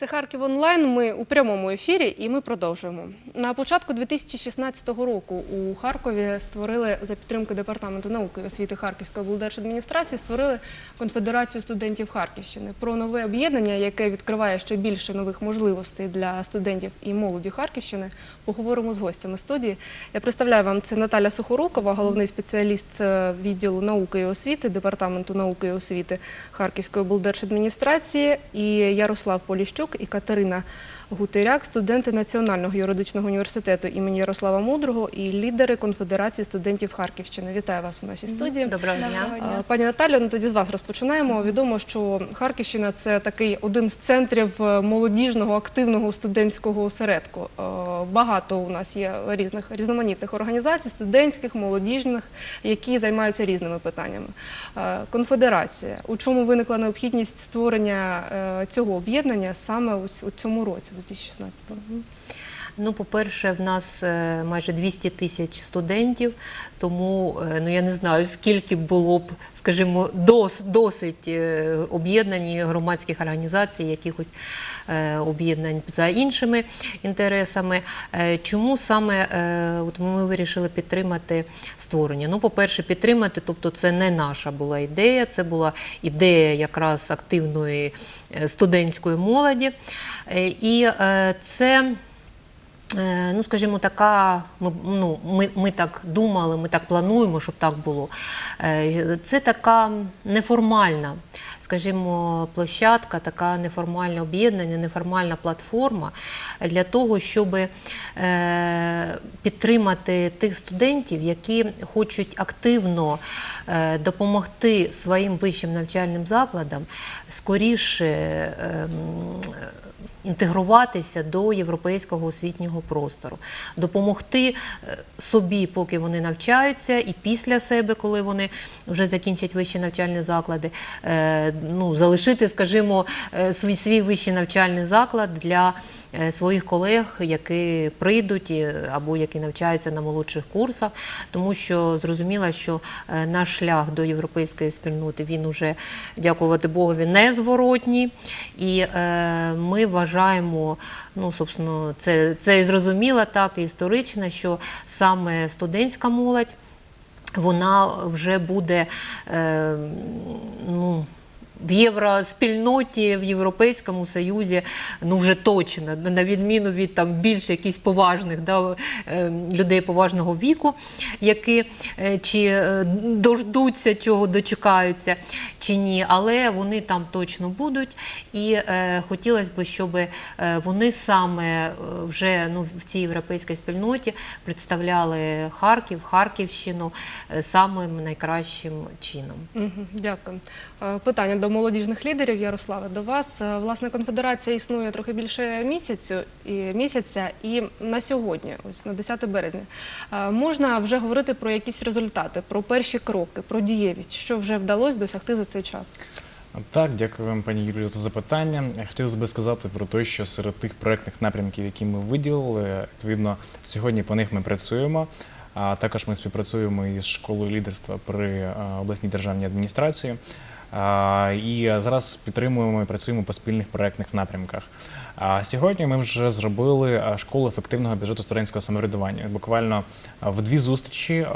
Це Харків онлайн. Ми у прямому ефірі і ми продовжуємо. На початку 2016 року у Харкові створили за підтримки департаменту науки і освіти Харківської облдержадміністрації створили конфедерацію студентів Харківщини про нове об'єднання, яке відкриває ще більше нових можливостей для студентів і молоді Харківщини. Поговоримо з гостями студії. Я представляю вам це Наталя Сухорукова, головний спеціаліст е, відділу науки і освіти департаменту науки і освіти Харківської облдержадміністрації, і Ярослав Поліщук і Катерина Гутеряк, студенти Національного юридичного університету імені Ярослава Мудрого і лідери Конфедерації студентів Харківщини. Вітаю вас у нашій студії. Доброго дня. Пані Наталю, ну тоді з вас розпочинаємо. Відомо, що Харківщина це такий один з центрів е, молодіжного активного студентського осередку. Е, Багато у нас є різних різноманітних організацій, студентських, молодіжних, які займаються різними питаннями. Е, Конфедерація. У чому виникла необхідність створення е, цього об'єднання саме у цьому році, 2016-му? Ну, по-перше, в нас е, майже 200 тисяч студентів, тому е, ну я не знаю, скільки було б, скажімо, дос, досить е, об'єднані громадських організацій, якихось об'єднань за іншими інтересами. Чому саме от ми вирішили підтримати створення? Ну, по-перше, підтримати, тобто це не наша була ідея, це була ідея якраз активної студентської молоді. І це. Е, Ну, скажімо, така, ми, ну, ми, ми так думали, ми так плануємо, щоб так було. Е, Це така неформальна, скажімо, площадка, така неформальне об'єднання, неформальна платформа для того, щоб е, підтримати тих студентів, які хочуть активно допомогти своїм вищим навчальним закладам скоріше. Інтегруватися до європейського освітнього простору, допомогти е, собі, поки вони навчаються, і після себе, коли вони вже закінчать вищі навчальні заклади, е, ну, залишити, скажімо, е, свій, свій вищий навчальний заклад для своїх колег, які прийдуть або які навчаються на молодших курсах, тому що зрозуміло, що е, наш шлях до європейської спільноти він уже, дякувати Богові, незворотній. І е, ми вважаємо, ну, собственно, це, це і зрозуміло, так і історично, що саме студентська молодь вона вже буде е, ну, в євроспільноті, в Європейському Союзі, ну вже точно, на відміну від там більш якісь поважних да, е, людей поважного віку, які е, чи е, дождуться, чого дочекаються, чи ні, але вони там точно будуть. І е, хотілося б, щоб вони саме вже ну, в цій європейській спільноті представляли Харків, Харківщину самим найкращим чином. Дякую. Е, Питання до молодіжних лідерів, Ярославе, до вас. Е, Власне, конфедерація існує трохи більше місяцю і місяця, і на сьогодні, ось на 10 березня, е, можна вже говорити про якісь результати, про перші кроки, про дієвість, що вже вдалося досягти за цей час. Так, дякую вам, пані Юлію, за запитання. Хотілося б сказати про те, що серед тих проектних напрямків, які ми виділили, відповідно, сьогодні по них ми працюємо. А також ми співпрацюємо із школою лідерства при обласній державній адміністрації. І зараз підтримуємо і працюємо по спільних проектних напрямках. А сьогодні ми вже зробили школу ефективного бюджету студентського самоврядування. Буквально в дві зустрічі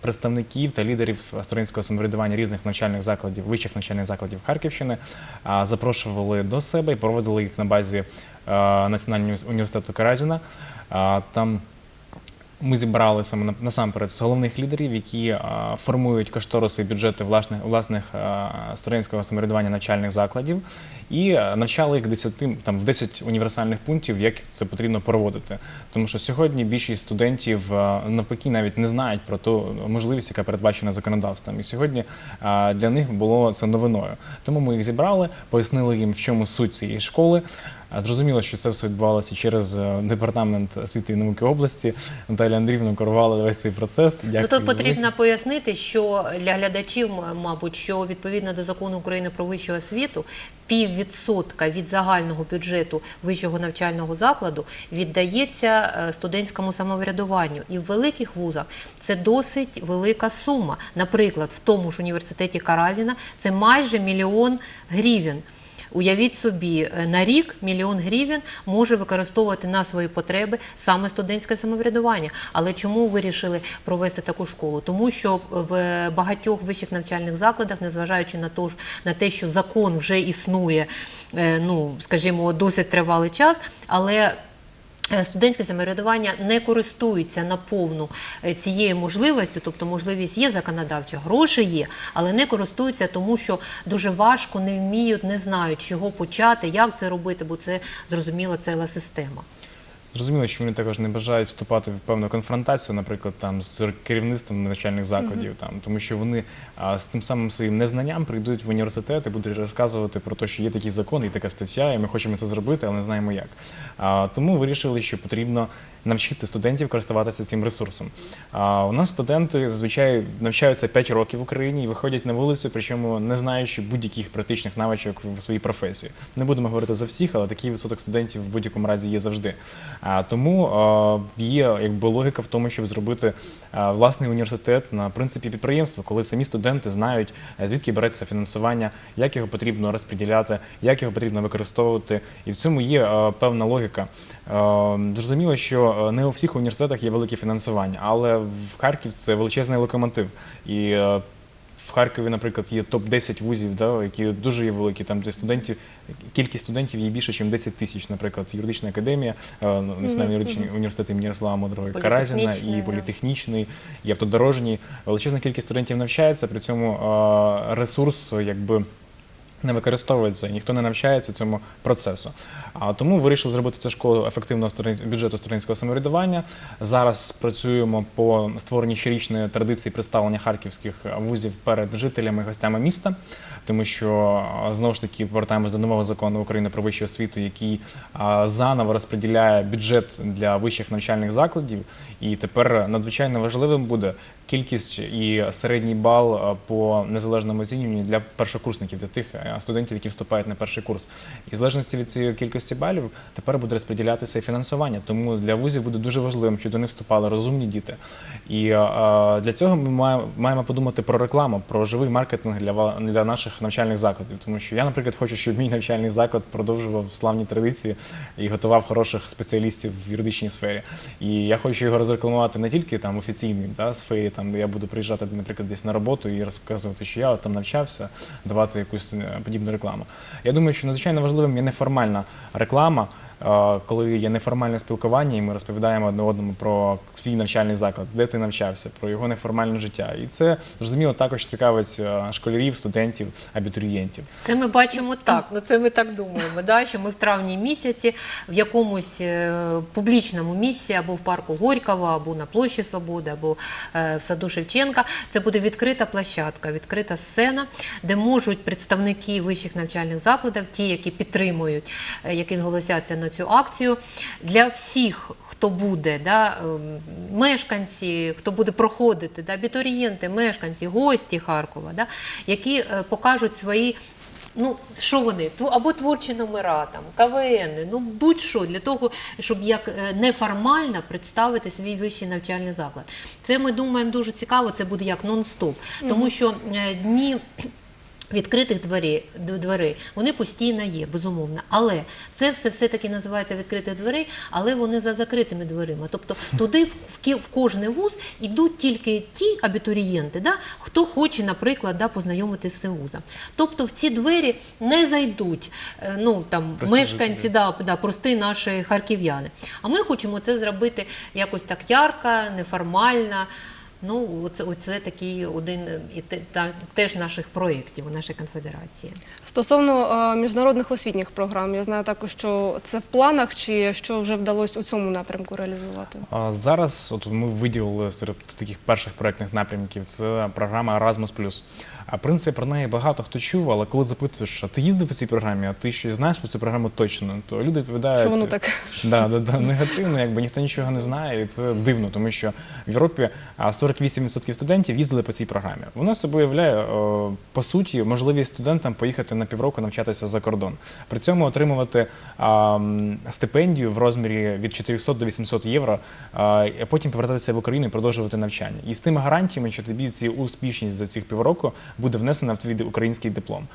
представників та лідерів студентського самоврядування різних навчальних закладів, вищих навчальних закладів Харківщини запрошували до себе і проводили їх на базі Національного університету Каразіна. Там ми зібрали саме на- насамперед з головних лідерів, які формують кошториси бюджети власних, власних а, студентського самоврядування навчальних закладів, і навчали їх 10, там, в 10 універсальних пунктів, як це потрібно проводити. Тому що сьогодні більшість студентів навпаки навіть не знають про ту можливість, яка передбачена законодавством. І сьогодні для них було це новиною. Тому ми їх зібрали, пояснили їм, в чому суть цієї школи. Зрозуміло, що це все відбувалося через е, департамент освіти і науки області. Наталя Андріївна керувала весь цей процес. Дякую. Ну, тут потрібно пояснити, що для глядачів, мабуть, що відповідно до закону України про вищу освіту, піввідсотка від загального бюджету вищого навчального закладу віддається е, студентському самоврядуванню. І в великих вузах це досить велика сума. Наприклад, в тому ж університеті Каразіна це майже мільйон гривень. Уявіть собі, е, на рік мільйон гривень може використовувати на свої потреби саме студентське самоврядування. Але чому вирішили провести таку школу? Тому що в багатьох вищих навчальних закладах, незважаючи на те, на те, що закон вже існує, е, ну скажімо, досить тривалий час, але Е, Студентське самоврядування не користується наповну е, цією можливістю, тобто можливість є законодавча, гроші є, але не користуються, тому що дуже важко, не вміють, не знають, чого почати, як це робити, бо це зрозуміла ціла система. Зрозуміло, що вони також не бажають вступати в певну конфронтацію, наприклад, там з керівництвом навчальних закладів, там тому що вони а, з тим самим своїм незнанням прийдуть в університет і будуть розказувати про те, що є такий закон і така стаття, і ми хочемо це зробити, але не знаємо як. А, тому вирішили, що потрібно навчити студентів користуватися цим ресурсом. А, у нас студенти зазвичай навчаються 5 років в Україні і виходять на вулицю, причому не знаючи будь-яких практичних навичок в своїй професії. Не будемо говорити за всіх, але такий відсоток студентів в будь-якому разі є завжди. Тому є якби логіка в тому, щоб зробити власний університет на принципі підприємства, коли самі студенти знають, е, звідки береться фінансування, як його потрібно розподіляти, як його потрібно використовувати. І в цьому є певна логіка. Зрозуміло, що не у всіх університетах є велике фінансування, але в Харків це величезний локомотив. І в Харкові, наприклад, є топ-10 вузів, да, які дуже є великі, там де студентів, кількість студентів є більше, ніж 10 тисяч, наприклад, юридична академія, е, ну, Національний юридичний університет імені Ярослава Мудрого, Каразіна, і політехнічний, і автодорожній. Величезна кількість студентів навчається, при цьому е, ресурс, якби. Не використовується, і ніхто не навчається цьому процесу. А тому вирішили зробити цю школу ефективного бюджету студентського самоврядування. Зараз працюємо по створенні щорічної традиції представлення харківських вузів перед жителями і гостями міста, тому що знову ж таки повертаємось до нового закону України про вищу освіту, який заново розподіляє бюджет для вищих навчальних закладів. І тепер надзвичайно важливим буде кількість і середній бал по незалежному оцінюванню для першокурсників, для тих е, студентів, які вступають на перший курс. І в залежності від цієї кількості балів тепер буде розподілятися і фінансування. Тому для вузів буде дуже важливим, щоб до них вступали розумні діти. І для цього ми маємо, подумати про рекламу, про живий маркетинг для, для наших навчальних закладів. Тому що я, наприклад, хочу, щоб мій навчальний заклад продовжував славні традиції і готував хороших спеціалістів в юридичній сфері. І я хочу його розрекламувати не тільки там офіційній да, сфері, там я буду приїжджати, наприклад, десь на роботу і розказувати, що я там навчався, давати якусь е, подібну рекламу. Я думаю, що надзвичайно важливим є неформальна реклама, е, коли є неформальне спілкування, і ми розповідаємо одне одному про свій навчальний заклад, де ти навчався, про його неформальне життя. І це зрозуміло також цікавить е, школярів, студентів, абітурієнтів. Це ми бачимо так. Ну це ми так думаємо. Що ми в травні місяці в якомусь е, публічному місці або в парку Горького, або на площі Свободи, або в саду Шевченка. Це буде відкрита площадка, відкрита сцена, де можуть представники вищих навчальних закладів, ті, які підтримують, е, які зголосяться на цю акцію, для всіх. Хто буде, да, ем, мешканці, хто буде проходити, да, абітурієнти, мешканці, гості Харкова, да, які е, покажуть свої Ну, що вони? Або творчі номера, там, КВН, ну будь-що для того, щоб як е, неформально представити свій вищий навчальний заклад. Це ми думаємо дуже цікаво, це буде як нон-стоп. Тому що дні. Відкритих дверей, дверей вони постійно є, безумовно. Але це все все-таки називається відкритих дверей, але вони за закритими дверима. Тобто туди в, в, кожний вуз йдуть тільки ті абітурієнти, да, хто хоче, наприклад, да, познайомитися з цим вузом. Тобто в ці двері не зайдуть е, ну, там, Прості мешканці, да, да, прості наші харків'яни. А ми хочемо це зробити якось так ярко, неформально. Ну, оце, оце такий один і те- та, теж наших проєктів у нашій конфедерації. Стосовно е, міжнародних освітніх програм, я знаю також, що це в планах, чи що вже вдалося у цьому напрямку реалізувати. А Зараз от ми виділили серед таких перших проектних напрямків це програма Erasmus+. А в принципі про неї багато хто чув, але коли запитуєш, а ти їздив по цій програмі, а ти щось знаєш про цю програму точно, то люди відповідають, Що воно так? Да, да, да, негативно, якби ніхто нічого не знає, і це дивно, тому що в Європі а, 40 48% студентів їздили по цій програмі. Воно собою являє е, по суті можливість студентам поїхати на півроку навчатися за кордон. При цьому отримувати стипендію в розмірі від 400 до 800 євро, а потім повертатися в Україну і продовжувати навчання. І з тими гарантіями, що тобі ці успішність за цих півроку буде внесена в твій український диплом.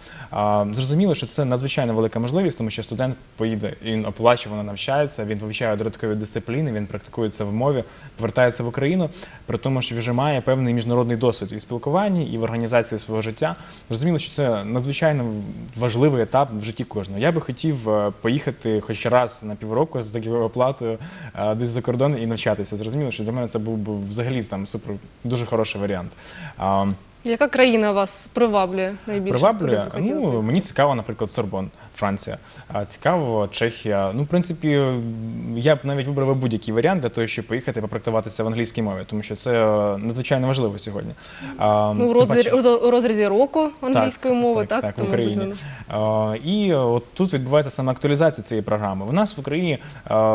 Зрозуміло, що це надзвичайно велика можливість, тому що студент поїде, він оплачувано навчається, він вивчає додаткові дисципліни, він практикується в мові, повертається в Україну, при тому, що вже має певний міжнародний досвід і в спілкуванні, і в організації свого життя. Зрозуміло, що це надзвичайно важливий етап в житті кожного. Я би хотів е, поїхати хоч раз на півроку з такою оплатою е, десь за кордон і навчатися. Зрозуміло, що для мене це був би взагалі там супер дуже хороший варіант. Яка країна вас приваблює найбільше? Куди Приваблює. ви хотіли Ну, поїхати? мені цікаво, наприклад, Сорбон, Франція. А цікаво, Чехія. Ну, в принципі, я б навіть вибрав будь-який варіант для того, щоб поїхати попрактикуватися в англійській мові, тому що це е, надзвичайно важливо сьогодні. А, Ну, у тим паче- у розрізі року англійської так, мови, так, так? так, в Тому, Україні. будь-яка. Е, І от тут відбувається саме актуалізація цієї програми. У нас в Україні е,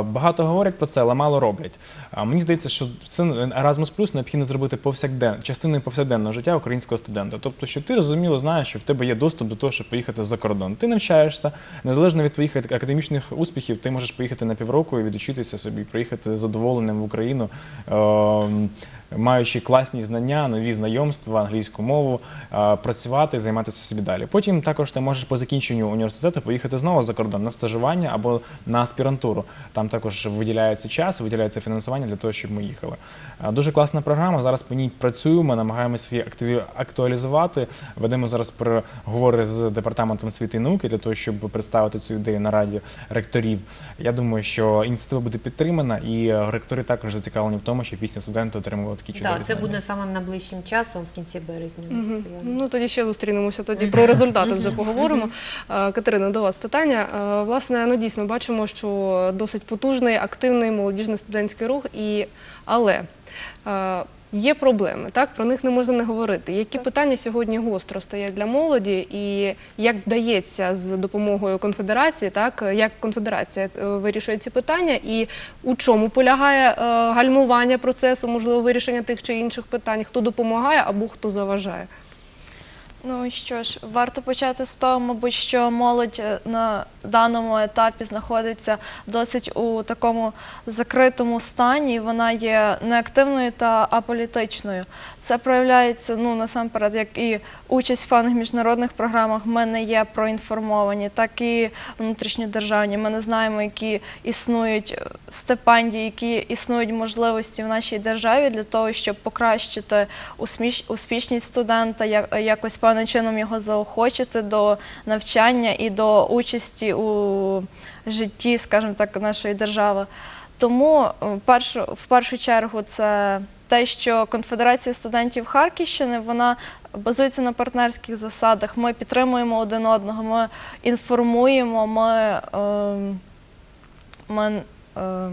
багато говорять про це, але мало роблять. А Мені здається, що це Erasmus Plus необхідно зробити повсякден, частиною повсякденного життя українського студента. Тобто, що ти розуміло знаєш, що в тебе є доступ до того, щоб поїхати за кордон. Ти навчаєшся, незалежно від твоїх академічних успіхів, ти можеш поїхати на півроку і відучитися собі, приїхати задоволеним в Україну. е, Маючи класні знання, нові знайомства, англійську мову, е, працювати, займатися собі далі. Потім також ти можеш по закінченню університету поїхати знову за кордон на стажування або на аспірантуру. Там також виділяється час, виділяється фінансування для того, щоб ми їхали. Е, Дуже класна програма. Зараз по ній працюємо, намагаємося активі- актуалізувати. Ведемо зараз переговори з департаментом освіти і науки для того, щоб представити цю ідею на раді ректорів. Я думаю, що ініціатива буде підтримана, і ректори також зацікавлені в тому, щоб їхні студенти отримували такі чудові Так, це знання. буде самим найближчим часом в кінці березня. Ну тоді ще зустрінемося. Тоді про результати вже поговоримо. Катерина, до вас питання. Власне, ну дійсно бачимо, що досить потужний, активний молодіжний студентський рух, і але. Є проблеми, так про них не можна не говорити. Які питання сьогодні гостро стоять для молоді, і як вдається з допомогою конфедерації, так як конфедерація е, вирішує ці питання, і у чому полягає е, гальмування процесу, можливо, вирішення тих чи інших питань, хто допомагає або хто заважає? Ну що ж, варто почати з того, мабуть, що молодь е, на даному етапі знаходиться досить у такому закритому стані. Вона є неактивною та аполітичною. Це проявляється ну насамперед, як і участь в певних міжнародних програмах. Ми не є проінформовані, так і внутрішньодержавні. Ми не знаємо, які існують е, стипендії, які існують можливості в нашій державі для того, щоб покращити успішність студента, як- якось певним чином його заохочити до навчання і до участі у житті, скажімо так, нашої держави. Тому е, в першу, чергу це те, що Конфедерація студентів Харківщини вона базується на партнерських засадах. Ми підтримуємо один одного, ми інформуємо, ми, е, ми е,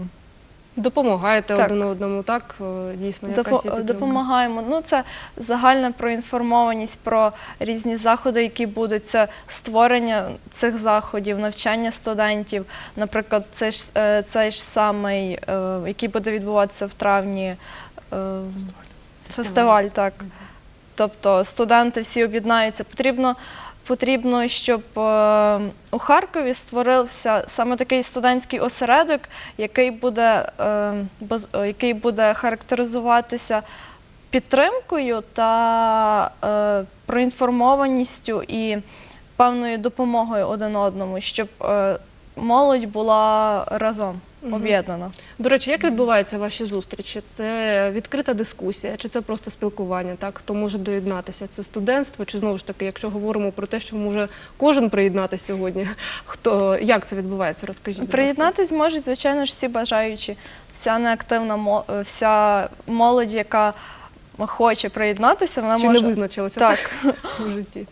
Допомагаєте Так. один одному, так? Е, Дійсно, Допо- якась є підтримка. допомагаємо. Ну, це загальна проінформованість про різні заходи, які будуть. Це створення цих заходів, навчання студентів. Наприклад, це ж е, цей ж самий, е, який буде відбуватися в травні. е, Фестиваль, так. Тобто студенти всі об'єднаються. Потрібно, потрібно, щоб е, у Харкові створився саме такий студентський осередок, який буде, е, е, який буде характеризуватися підтримкою та проінформованістю і певною допомогою один одному, щоб молодь була разом об'єднана. До речі, як відбуваються ваші зустрічі? Це відкрита дискусія, чи це просто спілкування? Так, хто може доєднатися? Це студентство, чи знову ж таки, якщо говоримо про те, що може кожен приєднатися сьогодні? Хто як це відбувається? Розкажіть. Приєднатись можуть, звичайно ж, всі бажаючі. Вся неактивна вся молодь, яка хоче приєднатися, вона чи може не визначилися так. в житті?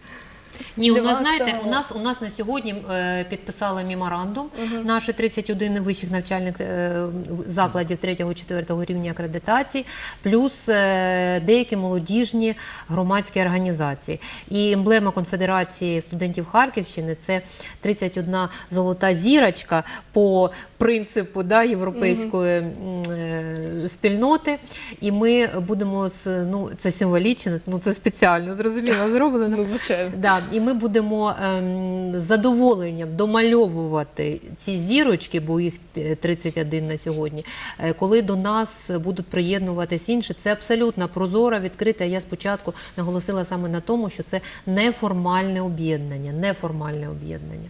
Ні, у нас знаєте, у нас у нас на сьогодні е, підписали меморандум. Наші 31 вищих навчальних е, закладів 3-4 рівня акредитації, плюс е, деякі молодіжні громадські організації. І емблема Конфедерації студентів Харківщини це 31 золота зірочка по принципу да, європейської е, спільноти. І ми будемо з ну це символічно, ну це спеціально зрозуміло зроблено. Ну, звичайно. Да, і ми будемо ем, з задоволенням домальовувати ці зірочки, бо їх е, 31 на сьогодні. е, Коли до нас будуть приєднуватись інші, це абсолютно прозора, відкрита. Я спочатку наголосила саме на тому, що це неформальне об'єднання, неформальне об'єднання.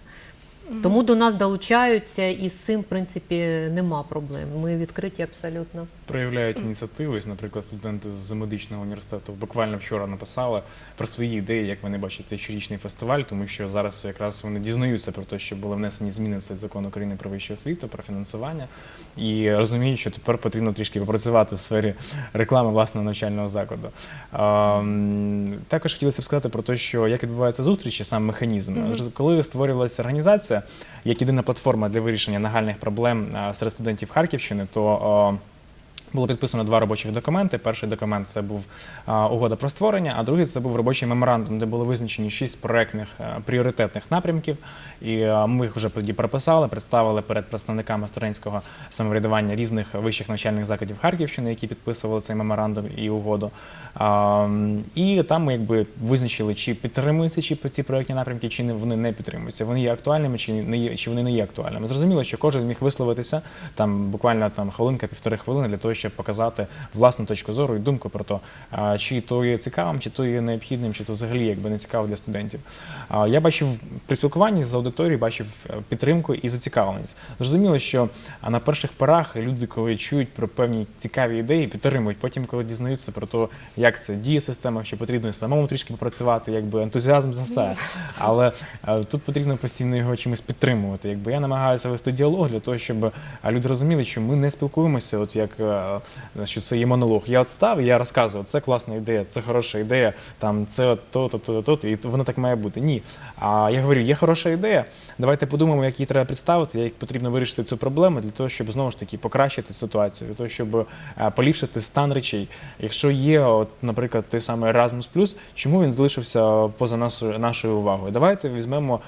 Тому до нас долучаються, і з цим, в принципі, нема проблем. Ми відкриті абсолютно. проявляють ініціативу. Ось, Наприклад, студенти з медичного університету буквально вчора написали про свої ідеї, як вони бачать цей щорічний фестиваль, тому що зараз якраз вони дізнаються про те, що були внесені зміни в цей закон України про вищу освіту, про фінансування, і розуміють, що тепер потрібно трішки попрацювати в сфері реклами власного навчального закладу. Також хотілося б сказати про те, що як відбуваються зустрічі, сам механізм. Коли створювалася організація як єдина платформа для вирішення нагальних проблем серед студентів Харківщини, то було підписано два робочих документи. Перший документ це був угода про створення, а другий це був робочий меморандум, де були визначені шість проектних е, пріоритетних напрямків. І е, ми їх вже тоді прописали, представили перед представниками студентського самоврядування різних вищих навчальних закладів Харківщини, які підписували цей меморандум і угоду. І там ми якби визначили, чи підтримуються чи ці проектні напрямки, чи вони не підтримуються. Вони є актуальними, чи не є, чи вони не є актуальними. Зрозуміло, що кожен міг висловитися там буквально там хвилинка, півтори хвилини для того, щоб показати власну точку зору і думку про те, чи то є цікавим, чи то є необхідним, чи то взагалі якби не цікаво для студентів. Я бачив при спілкуванні з аудиторією, бачив е, підтримку і зацікавленість. Зрозуміло, що на перших порах люди, коли чують про певні цікаві ідеї, підтримують. Потім, коли дізнаються про те, як це діє система, що потрібно самому трішки попрацювати, якби ентузіазм згасає. Але е, тут потрібно постійно його чимось підтримувати. Якби я намагаюся вести діалог для того, щоб люди розуміли, що ми не спілкуємося, от як е, що це є монолог. Я от став, я розказую, це класна ідея, це хороша ідея, там це от то, то, то, то, і воно так має бути. Ні. А я говорю, є хороша ідея. Давайте подумаємо, як її треба представити, як потрібно вирішити цю проблему для того, щоб знову ж таки покращити ситуацію, для того, щоб е, поліпшити стан речей. Якщо є, от, наприклад, той самий Erasmus+, чому він залишився поза нашою, увагою? Давайте візьмемо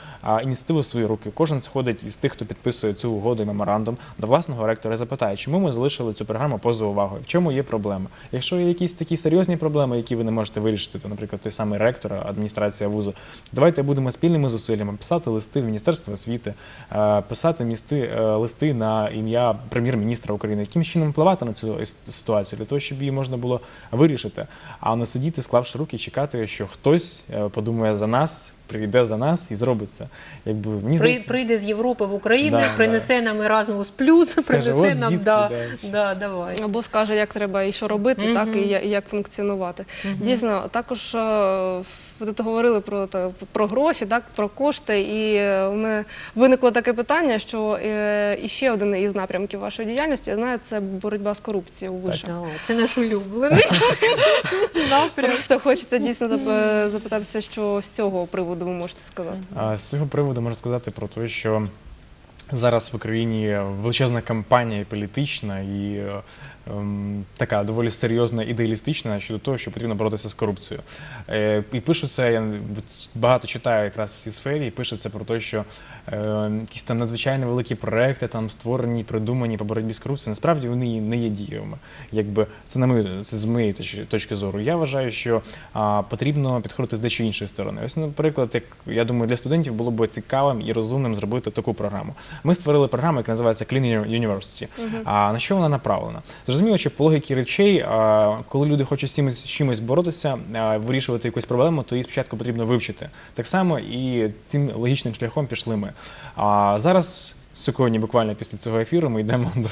ініціативу в свої руки. Кожен сходить із тих, хто підписує цю угоду і меморандум до власного ректора і запитає, чому ми залишили цю програму поза увагою, в чому є проблема. Якщо є якісь такі серйозні проблеми, які ви не можете вирішити, то, наприклад, той самий ректор, адміністрація вузу, давайте будемо спільними зусиллями писати листи в Міністерство освіти, е, писати місти, е, листи на ім'я прем'єр-міністра України, яким чином впливати на цю ситуацію, для того, щоб її можна було вирішити, а не сидіти, склавши руки, чекати, що хтось е, подумає за нас, прийде за нас і зробить це. Якби мені При, здається, прийде з Європи в Україну, Да, принесе нам Erasmus Плюс, принесе «От нам дітки, да, да». да, давай. Або скаже, як треба і що робити, Мгм. так і я- і як функціонувати. Дійсно, також е, ви тут говорили про, та- про гроші, так, про кошти, і е, у мене виникло таке питання, що е, і ще один із напрямків вашої діяльності, я знаю, це боротьба з корупцією у вишах. Це наш улюблений напрям. Просто хочеться дійсно запитатися, що з цього приводу ви можете сказати. А з цього приводу можна сказати про те, що зараз в Україні величезна кампанія політична і ем, така доволі серйозна ідеалістична щодо того, що потрібно боротися з корупцією. Е, і пишуться, я багато читаю якраз в цій сфері, і пишеться про те, що е, якісь там надзвичайно великі проекти там створені, придумані по боротьбі з корупцією. Насправді вони не є дієвими. Якби це на мою це з моєї точки зору. Я вважаю, що а, потрібно підходити з дещо іншої сторони. Ось, наприклад, як я думаю, для студентів було б цікавим і розумним зробити таку програму. Ми створили програму, яка називається Clean University. А на що вона направлена? Зрозуміло, що по логіки речей, коли люди хочуть з чимось, чимось боротися, вирішувати якусь проблему, то її спочатку потрібно вивчити. Так само і цим логічним шляхом пішли ми. А зараз. Сьогодні, буквально після цього ефіру, ми йдемо до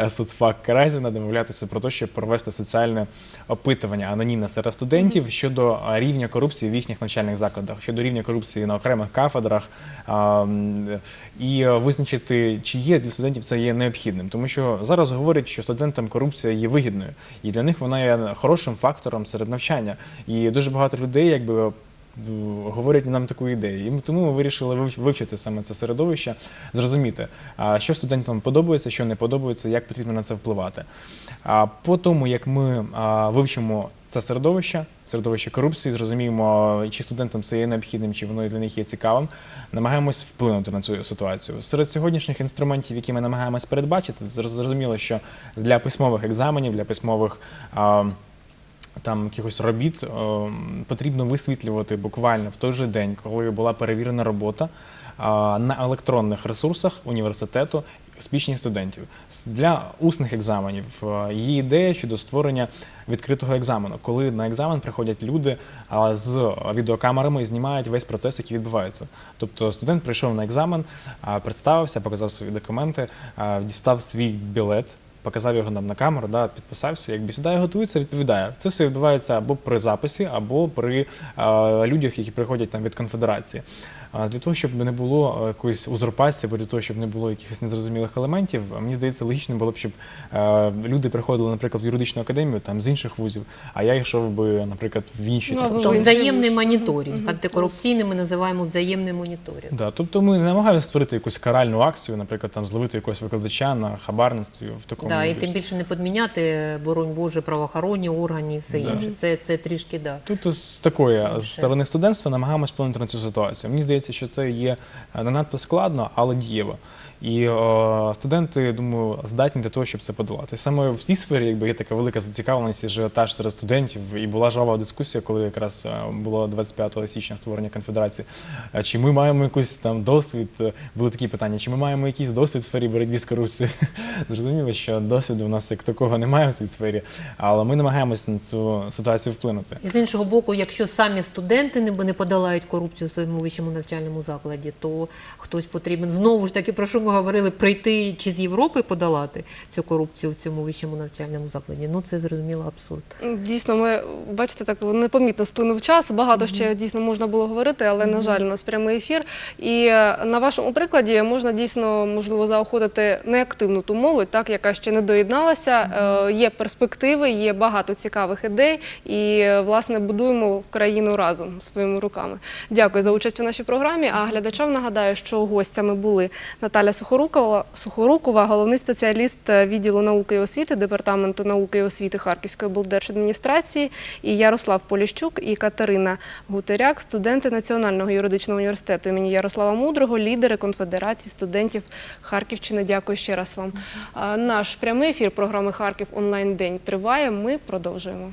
е, соцфак Каразіна домовлятися про те, щоб провести соціальне опитування анонімне серед студентів щодо рівня корупції в їхніх навчальних закладах, щодо рівня корупції на окремих кафедрах і е, визначити, чи є для студентів це є необхідним. Тому що зараз говорять, що студентам корупція є вигідною, і для них вона є хорошим фактором серед навчання. І дуже багато людей, якби говорять нам таку ідею. І тому ми вирішили вив- вивчити саме це середовище, зрозуміти, що студентам подобається, що не подобається, як потрібно на це впливати. А по тому, як ми вивчимо це середовище, середовище корупції, зрозуміємо, чи студентам це є необхідним, чи воно для них є цікавим, намагаємось вплинути на цю ситуацію. Серед сьогоднішніх інструментів, які ми намагаємось передбачити, зрозуміло, що для письмових екзаменів, для письмових. Там якихось робіт е, потрібно висвітлювати буквально в той же день, коли була перевірена робота на електронних ресурсах університету успішність студентів. Для усних екзаменів е, є ідея щодо створення відкритого екзамену, коли на екзамен приходять люди з відеокамерами і знімають весь процес, який відбувається. Тобто студент прийшов на екзамен, представився, показав свої документи, дістав свій білет. Показав його нам на камеру, да, підписався, якби сюди готується, відповідає. Це все відбувається або при записі, або при е, людях, які приходять там від конфедерації. А для того, щоб не було е, якоїсь узурпації, або для того, щоб не було якихось незрозумілих елементів, мені здається, логічним було б, щоб е, люди приходили, наприклад, в юридичну академію там з інших вузів, а я йшов би, наприклад, в інші. Ну, там, То взаємний моніторинг. Мгм. Антикорупційний ми називаємо взаємний моніторинг. Да, тобто ми не намагаємося створити якусь каральну акцію, наприклад, там зловити якогось викладача на хабарництві в такому Да, і тим більше не підміняти, боронь Боже, правоохоронні органи і все Да. інше. Це, це трішки да. Тут з такої з сторони студентства намагаємось вплинути на цю ситуацію. Мені здається, що це є е, не надто складно, але дієво. І е, студенти, думаю, здатні для того, щоб це подолати. Саме в цій сфері, якби є така велика зацікавленість ажіотаж серед студентів, і була жвава дискусія, коли якраз е, було 25 січня створення конфедерації. Е, Чи ми маємо якийсь там досвід? Були такі питання, чи ми маємо якийсь досвід в сфері боротьби з корупцією? Зрозуміло, що досвіду в нас як такого немає в цій сфері, але ми намагаємося на цю ситуацію вплинути. І з іншого боку, якщо самі студенти не, подолають корупцію в своєму вищому навчальному закладі, то хтось потрібен знову ж таки, про що говорили, прийти чи з Європи подолати цю корупцію в цьому вищому навчальному закладі. Ну це зрозуміло абсурд. Дійсно, ми бачите, так непомітно сплинув час. Багато ще дійсно можна було говорити, але на жаль, у нас прямий ефір. І е, на вашому прикладі можна дійсно можливо заохотити неактивну ту молодь, так яка ще не доєдналася. Е, Є перспективи, є багато цікавих ідей, і е, власне будуємо країну разом своїми руками. Дякую за участь у нашій програмі. А глядачам нагадаю, що гостями були Наталя Сухорукова, Сухорукова, головний спеціаліст е, відділу науки і освіти департаменту науки і освіти Харківської облдержадміністрації, і Ярослав Поліщук і Катерина Гутеряк, студенти Національного юридичного університету імені Ярослава Мудрого, лідери конфедерації студентів Харківщини. Дякую ще раз вам. Наш прямий ефір програми Харків онлайн день триває. Ми продовжуємо.